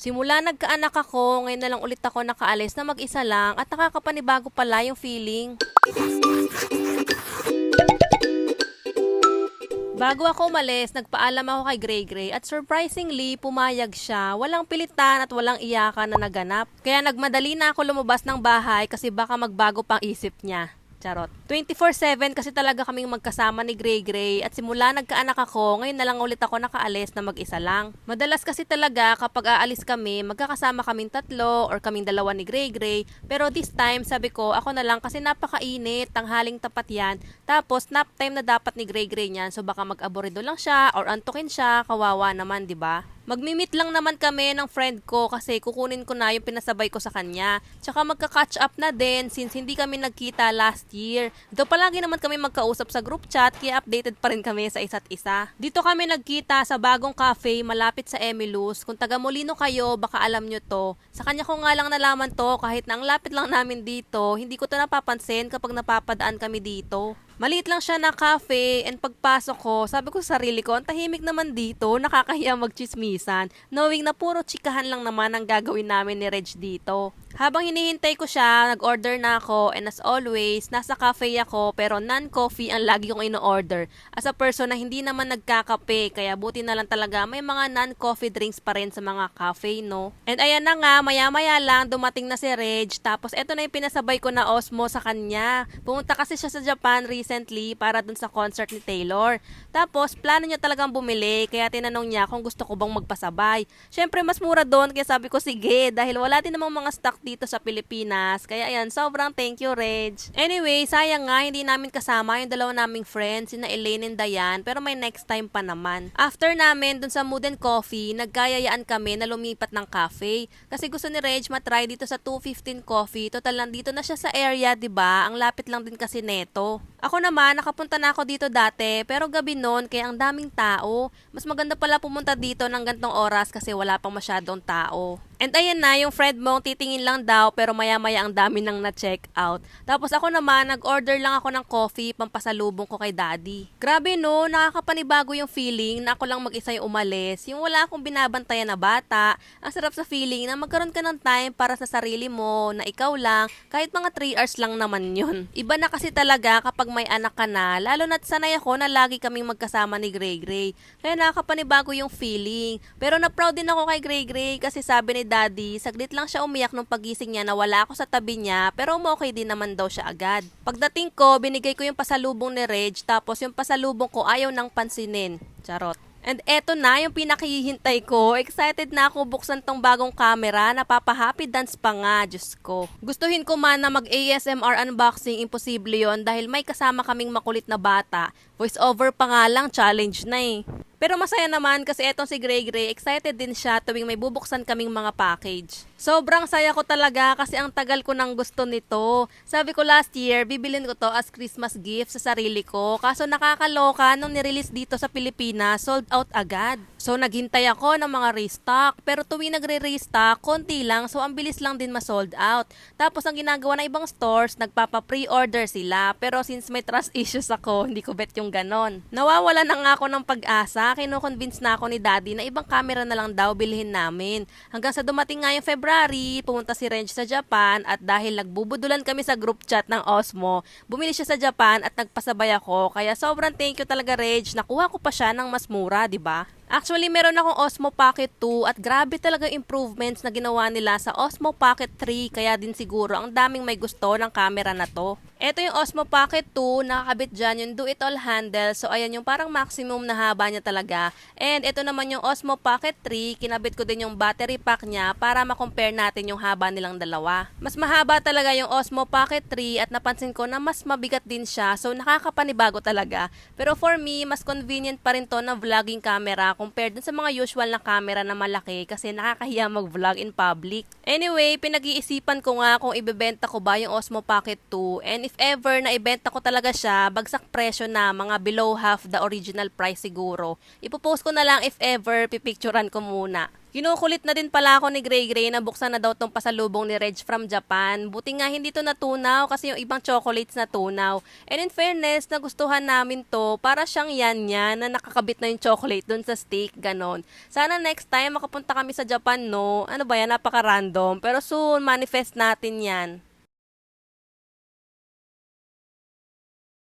Simula nagkaanak ako, ngayon na lang ulit ako nakaalis na mag-isa lang at nakakapanibago pala yung feeling. Bago ako umalis, nagpaalam ako kay Gray Gray at surprisingly, pumayag siya. Walang pilitan at walang iyakan na naganap. Kaya nagmadali na ako lumabas ng bahay kasi baka magbago pang isip niya. Charot. 24-7 kasi talaga kaming magkasama ni Gray Gray at simula nagkaanak ako, ngayon na lang ulit ako nakaalis na mag-isa lang. Madalas kasi talaga kapag aalis kami, magkakasama kaming tatlo or kaming dalawa ni Gray Gray. Pero this time, sabi ko, ako na lang kasi napakainit, tanghaling tapat yan. Tapos, nap time na dapat ni Gray Gray niyan, so baka mag-aborido lang siya or antukin siya, kawawa naman, di ba? Magmi-meet lang naman kami ng friend ko kasi kukunin ko na yung pinasabay ko sa kanya. Tsaka magka-catch up na din since hindi kami nagkita last year. Dito palagi naman kami magkausap sa group chat kaya updated pa rin kami sa isa't isa. Dito kami nagkita sa bagong cafe malapit sa Emilus. Kung taga Molino kayo, baka alam nyo to. Sa kanya ko nga lang nalaman to kahit na ang lapit lang namin dito, hindi ko to napapansin kapag napapadaan kami dito. Maliit lang siya na cafe and pagpasok ko, sabi ko sa sarili ko, ang tahimik naman dito, nakakahiya magchismisan, knowing na puro chikahan lang naman ang gagawin namin ni Reg dito. Habang hinihintay ko siya, nag-order na ako and as always, nasa cafe ako pero non-coffee ang lagi kong ino-order. As a person na hindi naman nagkakape, kaya buti na lang talaga may mga non-coffee drinks pa rin sa mga cafe, no? And ayan na nga, maya-maya lang dumating na si Reg, tapos eto na yung pinasabay ko na Osmo sa kanya. Pumunta kasi siya sa Japan recently para dun sa concert ni Taylor. Tapos, plano niya talagang bumili, kaya tinanong niya kung gusto ko bang magpasabay. Syempre, mas mura doon, kaya sabi ko, sige, dahil wala din namang mga stock dito sa Pilipinas. Kaya ayan, sobrang thank you, Reg. Anyway, sayang nga, hindi namin kasama yung dalawa naming friends, sina Elaine and Diane, pero may next time pa naman. After namin, dun sa Mood and Coffee, nagkayayaan kami na lumipat ng cafe. Kasi gusto ni Reg matry dito sa 215 Coffee. Total, nandito na siya sa area, 'di ba Ang lapit lang din kasi neto. Ako naman, nakapunta na ako dito dati, pero gabi noon, kaya ang daming tao. Mas maganda pala pumunta dito ng gantong oras kasi wala pang masyadong tao. And ayan na, yung friend mo, titingin lang daw, pero maya-maya ang dami nang na-check out. Tapos ako naman, nag-order lang ako ng coffee, pampasalubong ko kay daddy. Grabe no, nakakapanibago yung feeling na ako lang mag-isa yung umalis. Yung wala akong binabantayan na bata. Ang sarap sa feeling na magkaroon ka ng time para sa sarili mo, na ikaw lang, kahit mga 3 hours lang naman yun. Iba na kasi talaga kapag may anak ka na, lalo na't sanay ako na lagi kaming magkasama ni Gray Gray. Kaya nakakapanibago yung feeling. Pero na-proud din ako kay Gray Gray kasi sabi ni daddy, saglit lang siya umiyak nung pagising niya na wala ako sa tabi niya, pero okay din naman daw siya agad. Pagdating ko, binigay ko yung pasalubong ni Reg, tapos yung pasalubong ko ayaw nang pansinin. Charot. And eto na yung pinakihintay ko. Excited na ako buksan tong bagong camera. Napapa-happy dance pa nga, Diyos ko. Gustuhin ko man na mag-ASMR unboxing, imposible yon dahil may kasama kaming makulit na bata. Voice over pa nga lang, challenge na eh. Pero masaya naman kasi etong si Gray Gray, excited din siya tuwing may bubuksan kaming mga package. Sobrang saya ko talaga kasi ang tagal ko nang gusto nito. Sabi ko last year, bibilin ko to as Christmas gift sa sarili ko. Kaso nakakaloka nung nirelease dito sa Pilipinas, sold out agad. So naghintay ako ng mga restock. Pero tuwing nagre-restock, konti lang. So ang bilis lang din ma-sold out. Tapos ang ginagawa ng ibang stores, nagpapa-pre-order sila. Pero since may trust issues ako, hindi ko bet yung ganon. Nawawala na nga ako ng pag-asa. Kino-convince na ako ni daddy na ibang camera na lang daw bilhin namin. Hanggang sa dumating nga yung February, pumunta si Renj sa Japan at dahil nagbubudulan kami sa group chat ng Osmo, bumili siya sa Japan at nagpasabay ako. Kaya sobrang thank you talaga Reg. Nakuha ko pa siya ng mas mura, di ba? Actually, meron akong Osmo Pocket 2 at grabe talaga improvements na ginawa nila sa Osmo Pocket 3 kaya din siguro ang daming may gusto ng camera na to. Ito yung Osmo Pocket 2, nakakabit dyan yung do-it-all handle. So, ayan yung parang maximum na haba niya talaga. And ito naman yung Osmo Pocket 3, kinabit ko din yung battery pack niya para ma-compare natin yung haba nilang dalawa. Mas mahaba talaga yung Osmo Pocket 3 at napansin ko na mas mabigat din siya. So, nakakapanibago talaga. Pero for me, mas convenient pa rin to na vlogging camera compared dun sa mga usual na camera na malaki kasi nakakahiya mag-vlog in public. Anyway, pinag-iisipan ko nga kung ibebenta ko ba yung Osmo Pocket 2 and if ever na ibenta ko talaga siya, bagsak presyo na mga below half the original price siguro. Ipopost ko na lang if ever, pipicturean ko muna. Kinukulit na din pala ako ni Gray Gray na buksan na daw tong pasalubong ni Reg from Japan. Buti nga hindi to natunaw kasi yung ibang chocolates natunaw. And in fairness, nagustuhan namin to para siyang yan yan na nakakabit na yung chocolate dun sa stick, ganon. Sana next time makapunta kami sa Japan, no? Ano ba yan? Napaka-random. Pero soon, manifest natin yan.